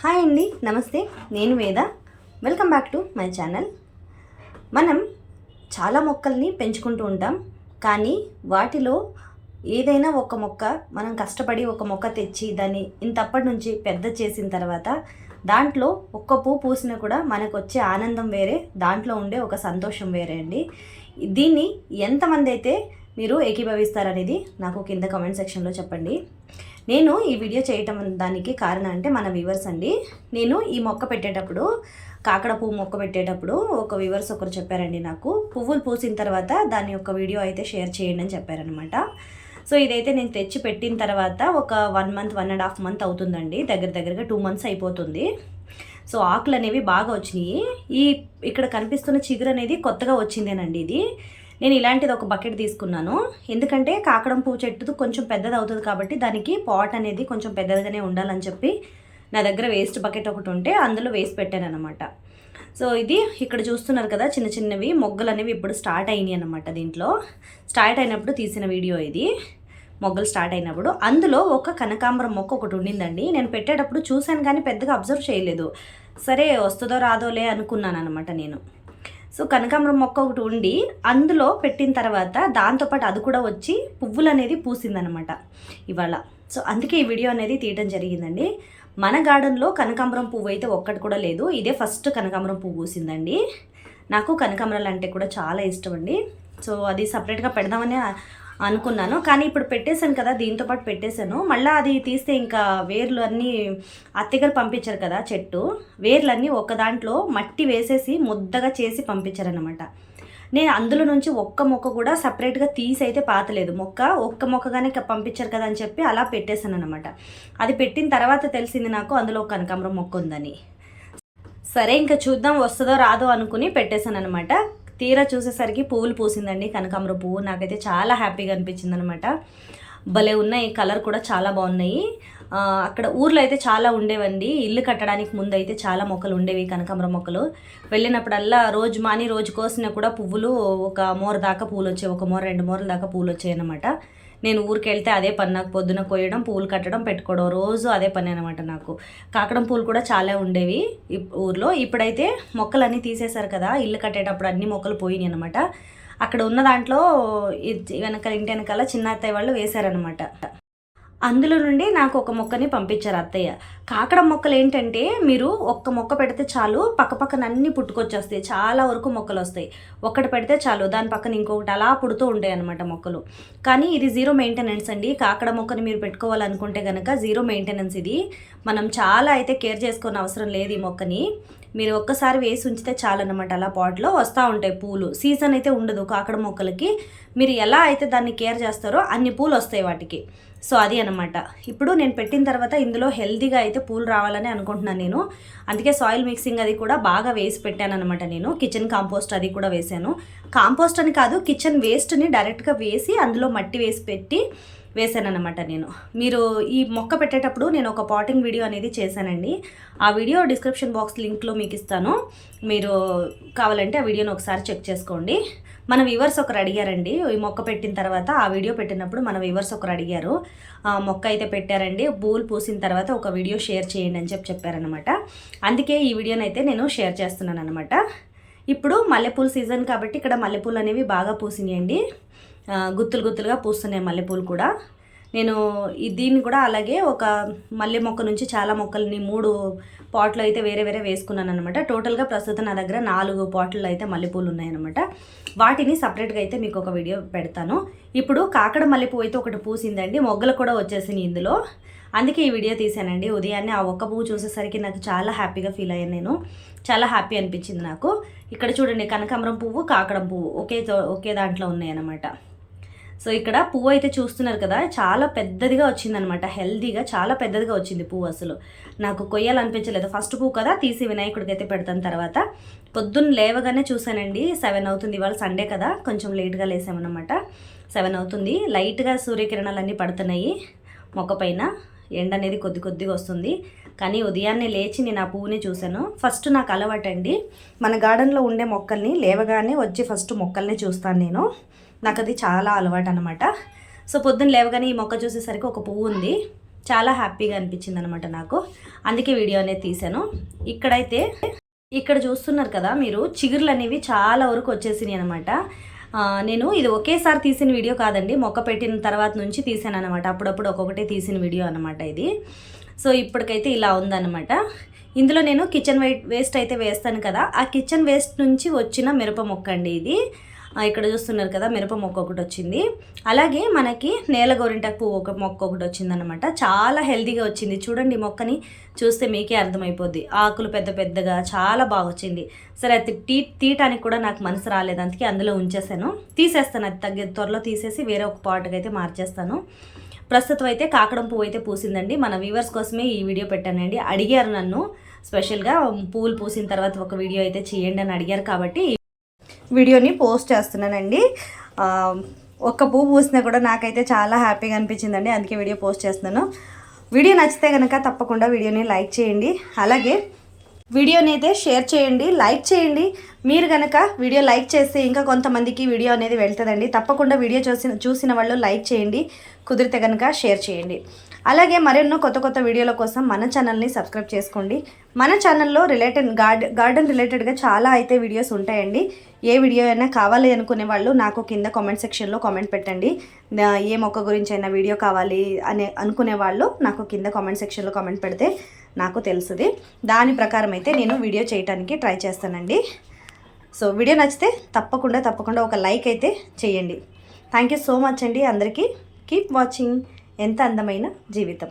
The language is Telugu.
హాయ్ అండి నమస్తే. నేను Veda. Welcome back to my channel. మనం చాలా మొక్కల్ని పెంచుకుంటూ ఉంటాం. కానీ వాటిలో ఏదైనా ఒక మొక్క మనం కష్టపడి ఒక మొక్క తెచ్చి దాన్ని ఇంతప్పటి నుంచి పెద్ద చేసిన తర్వాత దాంట్లో ఒక్క పువ్వు పూసినా కూడా మనకు వచ్చే ఆనందం వేరే దాంట్లో ఉండే ఒక సంతోషం వేరే అండి. దీన్ని ఎంతమంది అయితే మీరు ఏకీభవిస్తారనేది నాకు కింద కమెంట్ సెక్షన్లో చెప్పండి. నేను ఈ వీడియో చేయటం దానికి కారణం అంటే మన వ్యూవర్స్ అండి. నేను ఈ మొక్క పెట్టేటప్పుడు కాకడ పువ్వు మొక్క పెట్టేటప్పుడు ఒక వ్యూవర్స్ ఒకరు చెప్పారండి నాకు. పువ్వులు పూసిన తర్వాత దాని యొక్క వీడియో అయితే షేర్ చేయండి అని చెప్పారనమాట సో ఇదైతే నేను తెచ్చి పెట్టిన తర్వాత ఒక one month one and half month అవుతుందండి. దగ్గర దగ్గరగా టూ మంత్స్ అయిపోతుంది. సో ఆకులు అనేవి బాగా వచ్చినాయి. ఈ ఇక్కడ కనిపిస్తున్న చిగురు అనేది కొత్తగా వచ్చిందేనండి ఇది. నేను ఇలాంటిది ఒక బకెట్ తీసుకున్నాను. ఎందుకంటే కాకడం పువ్వు చెట్టు కొంచెం పెద్దది అవుతుంది కాబట్టి దానికి పాట్ అనేది కొంచెం పెద్దదిగానే ఉండాలని చెప్పి నా దగ్గర వేస్ట్ బకెట్ ఒకటి ఉంటే అందులో వేసి పెట్టాను అనమాట సో ఇది ఇక్కడ చూస్తున్నారు కదా చిన్న చిన్నవి మొగ్గలు అనేవి ఇప్పుడు స్టార్ట్ అయినాయి అనమాట దీంట్లో. స్టార్ట్ అయినప్పుడు తీసిన వీడియో ఇది. మొగ్గలు స్టార్ట్ అయినప్పుడు. అందులో ఒక కనకాంబరం మొక్క ఒకటి ఉండిందండి. నేను పెట్టేటప్పుడు చూశాను కానీ పెద్దగా అబ్జర్వ్ చేయలేదు. సరే వస్తుందో రాదోలే అనుకున్నాను అనమాట నేను. సో కనకాంబరం మొక్క ఒకటి ఉండి అందులో పెట్టిన తర్వాత దాంతోపాటు అది కూడా వచ్చి పువ్వులు అనేది పూసిందనమాట ఇవాళ. సో అందుకే ఈ వీడియో అనేది తీయడం జరిగిందండి. మన గార్డెన్లో కనకాంబరం పువ్వు అయితే ఒక్కటి కూడా లేదు. ఇదే ఫస్ట్ కనకాంబరం పువ్వు పూసిందండి. నాకు కనకాంబరాలు అంటే కూడా చాలా ఇష్టం అండి. సో అది సపరేట్గా పెడదామని అనుకున్నాను. కానీ ఇప్పుడు పెట్టేశాను కదా దీంతో పాటు పెట్టేశాను. మళ్ళీ అది తీస్తే ఇంకా వేర్లు అన్నీ అత్తగారు పంపించారు కదా చెట్టు. వేర్లన్నీ ఒక దాంట్లో మట్టి వేసేసి ముద్దగా చేసి పంపించారనమాట నేను అందులో నుంచి ఒక్క మొక్క కూడా సపరేట్గా తీసి అయితే పాతలేదు. మొక్క ఒక్క మొక్కగానే పంపించారు కదా అని చెప్పి అలా పెట్టేశాను అనమాట అది పెట్టిన తర్వాత తెలిసింది నాకు అందులో ఒక కనకాంబరం మొక్క ఉందని. సరే ఇంకా చూద్దాం వస్తుందో రాదో అనుకుని పెట్టేశాను అనమాట తీరా చూసేసరికి పువ్వులు పూసిందండి కనకాంబర పువ్వు. నాకైతే చాలా హ్యాపీగా అనిపించింది అనమాట భలే ఉన్నాయి కలర్ కూడా చాలా బాగున్నాయి. అక్కడ ఊర్లో అయితే చాలా ఉండేవండి. ఇల్లు కట్టడానికి ముందు అయితే చాలా మొక్కలు ఉండేవి కనకాంబర మొక్కలు. వెళ్ళినప్పుడల్లా రోజు మాని రోజు కోసిన కూడా పువ్వులు ఒక మోర దాకా పూలు వచ్చాయి ఒక మోర రెండు మోరల దాకా పూలు వచ్చాయి అనమాట నేను ఊరికి వెళ్తే అదే పని నాకు పొద్దున కొయ్యడం పూలు కట్టడం పెట్టుకోవడం రోజు అదే పని అనమాట నాకు. కాకడం పూలు కూడా చాలా ఉండేవి ఊర్లో. ఇప్పుడైతే మొక్కలన్నీ తీసేశారు కదా ఇల్లు కట్టేటప్పుడు అన్ని మొక్కలు పోయినాయి అనమాట అక్కడ ఉన్న దాంట్లో వెనకాల ఇంటి వెనకాల చిన్న అత్తయ్య వాళ్ళు వేశారనమాట అందులో నుండి నాకు ఒక మొక్కని పంపించారు అత్తయ్య. కాకడ మొక్కలు ఏంటంటే మీరు ఒక్క మొక్క పెడితే చాలు పక్క పక్కన అన్ని పుట్టుకొచ్చేస్తాయి. చాలా వరకు మొక్కలు వస్తాయి. ఒక్కటి పెడితే చాలు దాని పక్కన ఇంకొకటి అలా పుడుతూ ఉంటాయి అనమాట మొక్కలు. కానీ ఇది జీరో మెయింటెనెన్స్ అండి. కాకడ మొక్కని మీరు పెట్టుకోవాలనుకుంటే కనుక జీరో మెయింటెనెన్స్ ఇది. మనం చాలా అయితే కేర్ చేసుకోని అవసరం లేదు ఈ మొక్కని. మీరు ఒక్కసారి వేసి ఉంచితే చాలన్నమాట. అలా పాట్లో వస్తూ ఉంటాయి పూలు. సీజన్ అయితే ఉండదు కాకడ మొక్కలకి. మీరు ఎలా అయితే దాన్ని కేర్ చేస్తారో అన్ని పూలు వస్తాయి వాటికి. సో అది అనమాట ఇప్పుడు నేను పెట్టిన తర్వాత ఇందులో హెల్తీగా అయితే పూలు రావాలని అనుకుంటున్నాను నేను. అందుకే సాయిల్ మిక్సింగ్ అది కూడా బాగా వేసి పెట్టాను అనమాట నేను. కిచెన్ కాంపోస్ట్ అది కూడా వేసాను కాంపోస్ట్ అని కాదు కిచెన్ వేస్ట్ని డైరెక్ట్గా వేసి అందులో మట్టి వేసి పెట్టి వేసాను అనమాట నేను. మీరు ఈ మొక్క పెట్టేటప్పుడు నేను ఒక పాటింగ్ వీడియో అనేది చేశానండి. ఆ వీడియో డిస్క్రిప్షన్ బాక్స్ లింక్లో మీకు ఇస్తాను. మీరు కావాలంటే ఆ వీడియోని ఒకసారి చెక్ చేసుకోండి. మన వ్యూవర్స్ ఒకరు అడిగారండి ఈ మొక్క పెట్టిన తర్వాత ఆ వీడియో పెట్టినప్పుడు మన వ్యూవర్స్ ఒకరు అడిగారు. మొక్క అయితే పెట్టారండి పూలు పూసిన తర్వాత ఒక వీడియో షేర్ చేయండి అని చెప్పి చెప్పారనమాట అందుకే ఈ వీడియోని అయితే నేను షేర్ చేస్తున్నాను అనమాట ఇప్పుడు మల్లెపూల సీజన్ కాబట్టి ఇక్కడ మల్లెపూలు అనేవి బాగా పూసినాయండి. గుత్తులు గుత్తులుగా పూస్తున్నాయి మల్లెపూలు కూడా. నేను దీన్ని కూడా అలాగే ఒక మల్లె మొక్క నుంచి చాలా మొక్కల్ని మూడు పాట్లు అయితే వేరే వేరే వేసుకున్నాను అనమాట టోటల్గా ప్రస్తుతం నా దగ్గర నాలుగు పాట్లు అయితే మల్లెపూలు ఉన్నాయన్నమాట. వాటిని సపరేట్గా అయితే మీకు ఒక వీడియో పెడతాను. ఇప్పుడు కాకడ మల్లెపూ అయితే ఒకటి పూసిందండి. మొగ్గలు కూడా వచ్చేసింది ఇందులో. అందుకే ఈ వీడియో తీసానండి ఉదయాన్నే ఆ ఒక్క పువ్వు చూసేసరికి నాకు చాలా హ్యాపీగా ఫీల్ అయ్యాను నేను. చాలా హ్యాపీ అనిపించింది నాకు. ఇక్కడ చూడండి కనకాంబరం పువ్వు కాకడం పువ్వు ఒకే ఒకే దాంట్లో ఉన్నాయన్నమాట. సో ఇక్కడ పువ్వు అయితే చూస్తున్నారు కదా చాలా పెద్దదిగా వచ్చిందనమాట హెల్దీగా చాలా పెద్దదిగా వచ్చింది పువ్వు అసలు. నాకు కొయ్యాలనిపించలేదు. ఫస్ట్ పువ్వు కదా తీసి వినాయకుడికి అయితే పెడతాను తర్వాత. పొద్దున్న లేవగానే చూశానండి సెవెన్ అవుతుంది. ఇవాళ సండే కదా కొంచెం లేట్గా లేసామన్నమాట. సెవెన్ అవుతుంది. లైట్గా సూర్యకిరణాలు అన్నీ పడుతున్నాయి మొక్క పైన. ఎండ అనేది కొద్ది కొద్దిగా వస్తుంది. కానీ ఉదయాన్నే లేచి నేను ఆ పువ్వుని చూశాను. ఫస్ట్ నాకు అలవాటండి మన గార్డెన్లో ఉండే మొక్కల్ని లేవగానే వచ్చి ఫస్ట్ మొక్కల్ని చూస్తాను నేను. నాకు అది చాలా అలవాటు అనమాట సో పొద్దున్న లేవగానే ఈ మొక్క చూసేసరికి ఒక పువ్వు ఉంది. చాలా హ్యాపీగా అనిపించింది అనమాట నాకు. అందుకే వీడియో అనేది తీశాను. ఇక్కడైతే ఇక్కడ చూస్తున్నారు కదా మీరు చిగుర్లు అనేవి చాలా వరకు వచ్చేసినాయి అనమాట నేను ఇది ఒకేసారి తీసిన వీడియో కాదండి. మొక్క పెట్టిన తర్వాత నుంచి తీసాను అనమాట అప్పుడప్పుడు ఒక్కొక్కటే తీసిన వీడియో అనమాట ఇది. సో ఇప్పటికైతే ఇలా ఉందన్నమాట. ఇందులో నేను కిచెన్ వేస్ట్ అయితే వేస్తాను కదా. ఆ కిచెన్ వేస్ట్ నుంచి వచ్చిన మిరప మొక్క అండి ఇది. ఇక్కడ చూస్తున్నారు కదా మిరప మొక్క ఒకటి వచ్చింది. అలాగే మనకి నేల గోరింటాకు పువ్వు ఒక మొక్క ఒకటి వచ్చిందనమాట చాలా హెల్దీగా వచ్చింది. చూడండి మొక్కని చూస్తే మీకే అర్థమైపోద్ది. ఆకులు పెద్ద పెద్దగా చాలా బాగా వచ్చింది. సరే అది తీ తీయటానికి కూడా నాకు మనసు రాలేదు. అందుకే అందులో ఉంచేసాను. తీసేస్తాను. అది తగ్గ త్వరలో తీసేసి వేరే ఒక పాట్కి అయితే మార్చేస్తాను. ప్రస్తుతం అయితే కాకడం పువ్వు అయితే పూసిందండి. మన వ్యూవర్స్ కోసమే ఈ వీడియో పెట్టానండి. అడిగారు నన్ను స్పెషల్గా పువ్వులు పూసిన తర్వాత ఒక వీడియో అయితే చేయండి అని అడిగారు కాబట్టి వీడియోని పోస్ట్ చేస్తున్నానండి. ఒక్క పువ్వు పూసినా కూడా నాకైతే చాలా హ్యాపీగా అనిపించిందండి. అందుకే వీడియో పోస్ట్ చేస్తున్నాను. వీడియో నచ్చితే కనుక తప్పకుండా వీడియోని లైక్ చేయండి. అలాగే వీడియోని అయితే షేర్ చేయండి లైక్ చేయండి. మీరు కనుక వీడియో లైక్ చేస్తే ఇంకా కొంతమందికి వీడియో అనేది వెళ్తుందండి. తప్పకుండా వీడియో చూసిన చూసిన వాళ్ళు లైక్ చేయండి కుదిరితే కనుక షేర్ చేయండి. అలాగే మరెన్నో కొత్త కొత్త వీడియోల కోసం మన ఛానల్ని సబ్స్క్రైబ్ చేసుకోండి. మన ఛానల్లో రిలేటెడ్ గార్డ్ గార్డెన్ రిలేటెడ్గా చాలా అయితే వీడియోస్ ఉంటాయండి. ఏ వీడియో అయినా కావాలి అనుకునే వాళ్ళు నాకు కింద కామెంట్ సెక్షన్లో కామెంట్ పెట్టండి. ఏ మొక్క గురించి అయినా వీడియో కావాలి అనే అనుకునే వాళ్ళు నాకు కింద కామెంట్ సెక్షన్లో కామెంట్ పెడితే నాకు తెలుసుది. దాని ప్రకారం అయితే నేను వీడియో చేయడానికి ట్రై చేస్తానండి. సో వీడియో నచ్చితే తప్పకుండా తప్పకుండా ఒక లైక్ అయితే చేయండి. థ్యాంక్ యూ సో మచ్ అండి అందరికీ. కీప్ వాచింగ్ ఎంత అందమైన జీవితం.